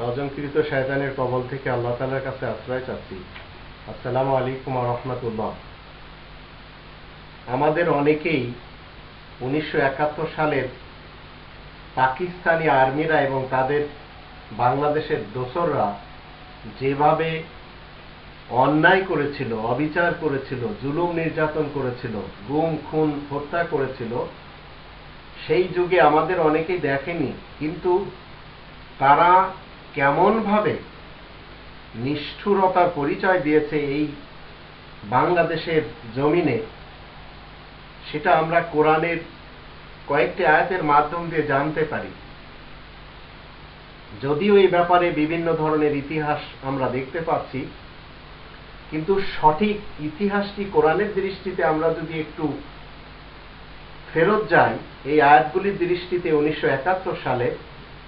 রজনকৃত শয়তানের কবল থেকে আল্লাহ তালার কাছে আশ্রয় চাচ্ছি। আসসালামু আলাইকুম রহমতুল্লাহ। আমাদের অনেকেই উনিশশো একাত্তর সালের পাকিস্তানি আর্মিরা এবং তাদের বাংলাদেশের দোসররা যেভাবে অন্যায় করেছিল, অবিচার করেছিল, জুলুম নির্যাতন করেছিল, গুম, খুন, হত্যা করেছিল, সেই যুগে আমাদের অনেকেই দেখেনি, কিন্তু তারা কেমনভাবে নিষ্ঠুরতার পরিচয় দিয়েছে এই বাংলাদেশের জমিনে, সেটা আমরা কোরআনের কয়েকটি আয়াতের মাধ্যম দিয়ে জানতে পারি। যদিও এই ব্যাপারে বিভিন্ন ধরনের ইতিহাস আমরা দেখতে পাচ্ছি, কিন্তু সঠিক ইতিহাসটি কোরআনের দৃষ্টিতে আমরা যদি একটু ফেরত যাই, এই আয়াতগুলির দৃষ্টিতে উনিশশো একাত্তর সালে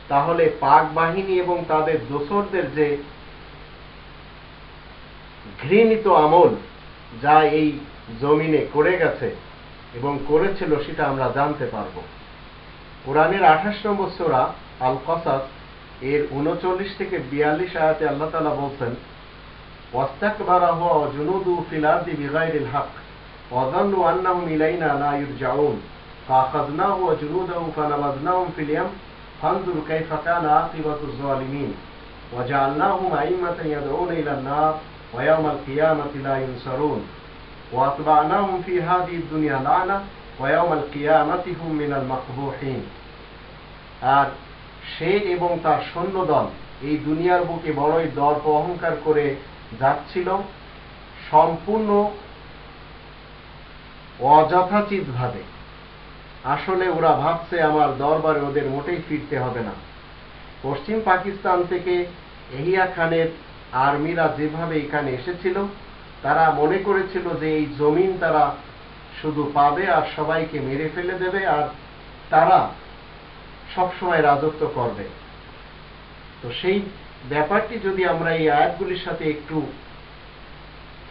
তাহলে পাক বাহিনী এবং তাদের দোসরদের যে ঘৃণিত আমল যা এই জমিনে করে গেছে এবং করেছিল সেটা আমরা জানতে পারব কোরআনের আঠাশ নম্বর সোরা আল কসাস এর উনচল্লিশ থেকে বিয়াল্লিশ আয়াতে আল্লাহ তালা বলছেন ওয়াস্তাকবারা হুয়া জুনুদু ফিল আরদি বিগাইরিল হক وظنوا أنهم إلينا لا يرجعون فأخذناه وجنوده فنبذناهم في اليم فانظر كيف كان عاقبة الظالمين وجعلناهم أئمة يدعون إلى النار ويوم القيامة لا ينصرون وأتبعناهم في هذه الدنيا لعنة ويوم القيامة هم من المقبوحين আর সে এবং তার সৈন্যদল এই দুনিয়ার বুকে বড়ই দর্প অহংকার করে যাচ্ছিল সম্পূর্ণ অযথাচিতভাবে আসলে ওরা ভাবছে আমার দরবারে ওদের মোটেই ফিরতে হবে না। পশ্চিম পাকিস্তান থেকে এহিয়া খানের আর্মিরা যেভাবে এখানে এসেছিল, তারা মনে করেছিল যে এই জমিন তারা শুধু পাবে আর সবাইকে মেরে ফেলে দেবে আর তারা সবসময় রাজত্ব করবে। তো সেই ব্যাপারটি যদি আমরা এই আয়াতগুলির সাথে একটু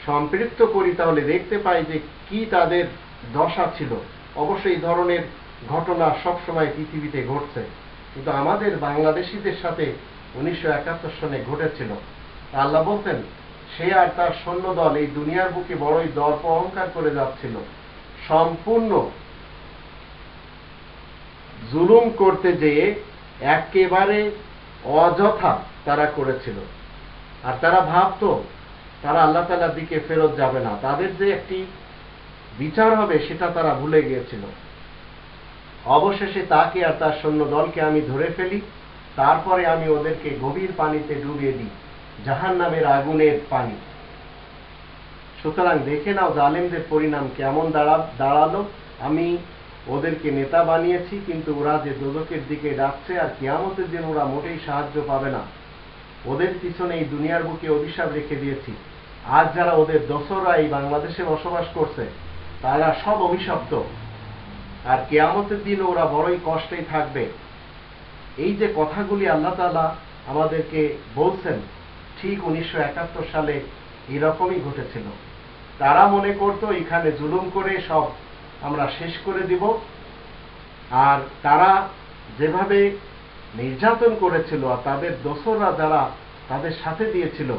সম্পৃক্ত করি, তাহলে দেখতে পাই যে কি তাদের দশা ছিল। অবশ্যই এই ধরনের ঘটনা সবসময় পৃথিবীতে ঘটছে। কিন্তু আমাদের বাংলাদেশিদের সাথে উনিশশো একাত্তর সনে ঘটেছিল। আল্লাহ বলতেন, সে আর তার সৈন্যদল এই দুনিয়ার বুকে বড়ই দর্প অহংকার করে যাচ্ছিল। সম্পূর্ণ জুলুম করতে যেয়ে একেবারে অযথা তারা করেছিল। আর তারা ভাবতো, তারা আল্লাহ তালার দিকে ফেরত যাবে না। তাদের যে একটি বিচার হবে সেটা তারা ভুলে গিয়েছিল। অবশেষে তাকে আর তার সৈন্য দলকে আমি ধরে ফেলি, তারপরে আমি ওদেরকে গভীর পানিতে ডুবিয়ে দিই জাহান নামের আগুনের পানি। সুতরাং দেখে নাও জালেমদের পরিণাম কেমন দাঁড়া, দাঁড়াল। আমি ওদেরকে নেতা বানিয়েছি, কিন্তু ওরা যে দোদকের দিকে ডাকছে আর কিয়ামতের দিন ওরা মোটেই সাহায্য পাবে না। ওদের পিছনে এই দুনিয়ার বুকে অভিশাপ রেখে দিয়েছি। আজ যারা ওদের দোসররা এই বাংলাদেশে বসবাস করছে তারা সব অভিশপ্ত। আর কেয়ামতের দিন ওরা বড়ই কষ্টেই থাকবে। এই যে কথাগুলি আল্লাহ তালা আমাদেরকে বলছেন, ঠিক উনিশশো একাত্তর সালে এরকমই ঘটেছিল। তারা মনে করত, এখানে জুলুম করে সব আমরা শেষ করে দিব। আর তারা যেভাবে নির্যাতন করেছিল আর তাদের দোসররা যারা তাদের সাথে দিয়েছিল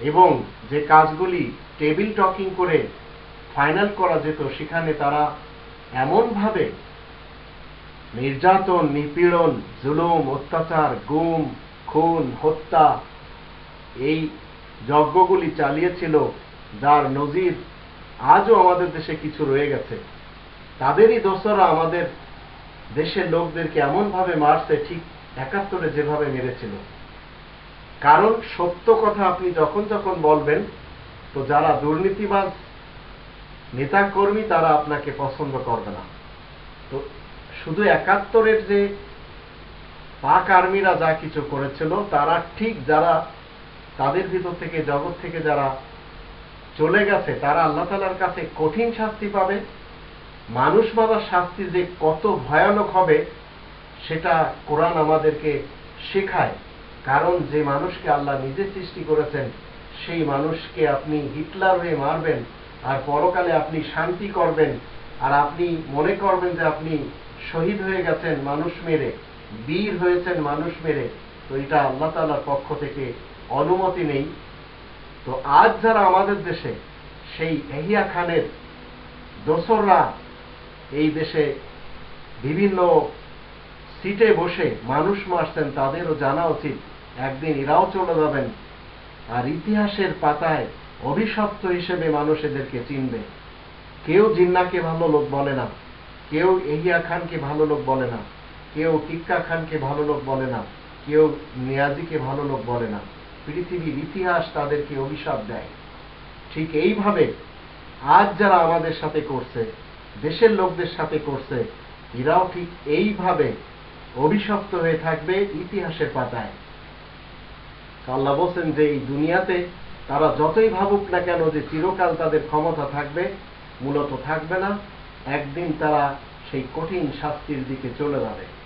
এবং যে কাজগুলি টেবিল টকিং করে ফাইনাল করা যেত, সেখানে তারা এমনভাবে নির্যাতন, নিপীড়ন, জুলুম, অত্যাচার, গুম, খুন, হত্যা এই যজ্ঞগুলি চালিয়েছিল, যার নজির আজও আমাদের দেশে কিছু রয়ে গেছে। তাদেরই দোসরা আমাদের দেশের লোকদেরকে এমনভাবে মারছে, ঠিক একাত্তরে যেভাবে মেরেছিল। কারণ সত্য কথা আপনি যখন যখন বলবেন, তো যারা দুর্নীতিবাজ নেতা কর্মী তারা আপনাকে পছন্দ করবে না। তো শুধু একাত্তরের যে পাক আর্মিরা যা কিছু করেছিল, তারা ঠিক যারা তাদের ভিতর থেকে, জগৎ থেকে যারা চলে গেছে, তারা আল্লাহ তালার কাছে কঠিন শাস্তি পাবে। মানুষ মারার শাস্তি যে কত ভয়ানক হবে, সেটা কোরআন আমাদেরকে শেখায়। কারণ যে মানুষকে আল্লাহ নিজে সৃষ্টি করেছেন, সেই মানুষকে আপনি হিটলার হয়ে মারবেন আর পরকালে আপনি শান্তি করবেন, আর আপনি মনে করবেন যে আপনি শহীদ হয়ে গেছেন মানুষ মেরে, বীর হয়েছেন মানুষ মেরে। তো এটা আল্লাহ তাআলার পক্ষ থেকে অনুমতি নেই। তো আজ যারা আমাদের দেশে, সেই এহিয়া খানের দোসররা এই দেশে বিভিন্ন সিটে বসে মানুষ মারছেন, তাদেরও জানা উচিত। একদিন এরাও চলে যাবেন। আর ইতিহাসের পাতায় অভিশপ্ত হিসেবে মানুষ এদেরকে চিনবে। কেউ জিন্নাকে ভালো লোক বলে না। কেউ এহিয়া খানকে ভালো লোক বলে না। কেউ টিক্কা খানকে ভালো লোক বলে না। কেউ নিয়াজিকে ভালো লোক বলে না। পৃথিবীর ইতিহাস তাদেরকে অভিশাপ দেয়। ঠিক এইভাবে আজ যারা আমাদের সাথে করছে, দেশের লোকদের সাথে করছে, এরাও ঠিক এইভাবে অভিশপ্ত হয়ে থাকবে ইতিহাসের পাতায়। আল্লাহ বলছেন যে এই দুনিয়াতে তারা যতই ভাবুক না কেন যে চিরকাল তাদের ক্ষমতা থাকবে, মূলত থাকবে না, একদিন তারা সেই কঠিন শাস্তির দিকে চলে যাবে।